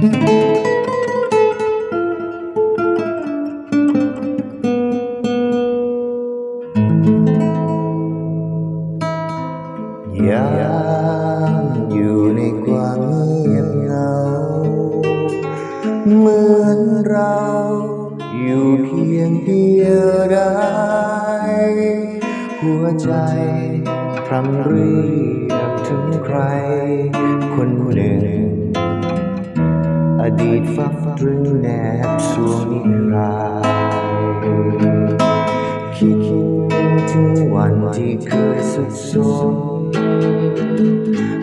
ยามอยู่ในความเงียบเงา เหมือนเราอยู่เพียงเดียวได้หัวใจพรำเรียกถึงใคร อดีตฟักตรึงแนบสวงนิรันดร์คิดถึงวันที่เคยสุดสม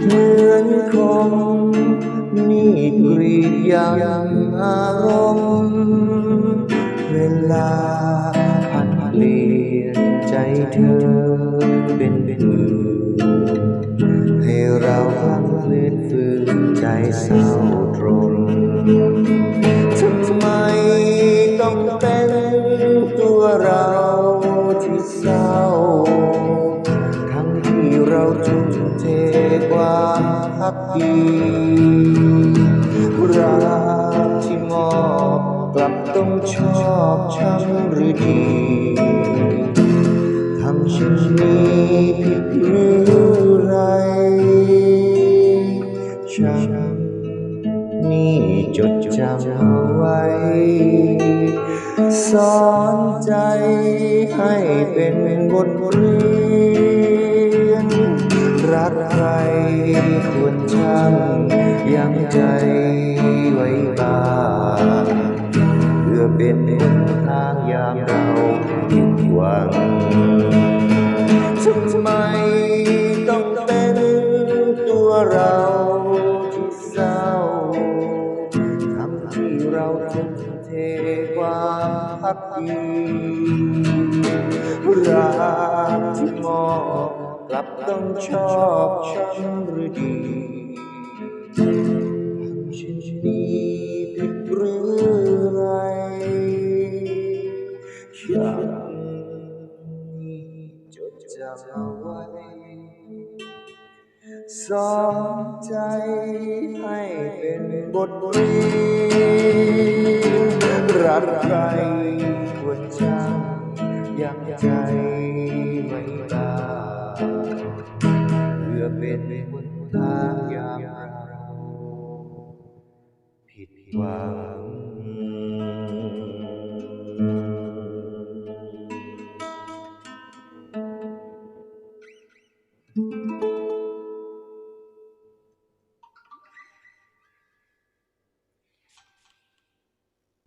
เหมือนคมมีดกรีดยำอารมณ์เวลาพันเปลี่ยนใจเธอเป็นอื่นให้เราพังเลือนฝืนใจเศร้า ทำไมต้องเป็นตัวเราที่เศร้า ทั้งที่เราทุ่มเทความพักดีรักที่มอบกลับต้องชอบช้ำหรือดีทำเช่นนี้ นี่จดจำเอาไว้ สอนใจให้เป็นบทเรียน รักใครควรช่างยังใจไว้บ้างเพื่อเป็นหนทางยามเราผิดหวังทำไมต้องเป็นตัวเราที่เศร้า เราทุ่มเทวาพักดีรักที่มอบกลับต้องชอบช้ำหรือดีทำเช่นนี้ผิดหรือไรฉันนี้จดจำเอาไว้สอนใจให้เป็นบทเรียน รักใครควรจะยังใจไม่ตาเพื่อเป็นคนทางยามเราผิดหวัง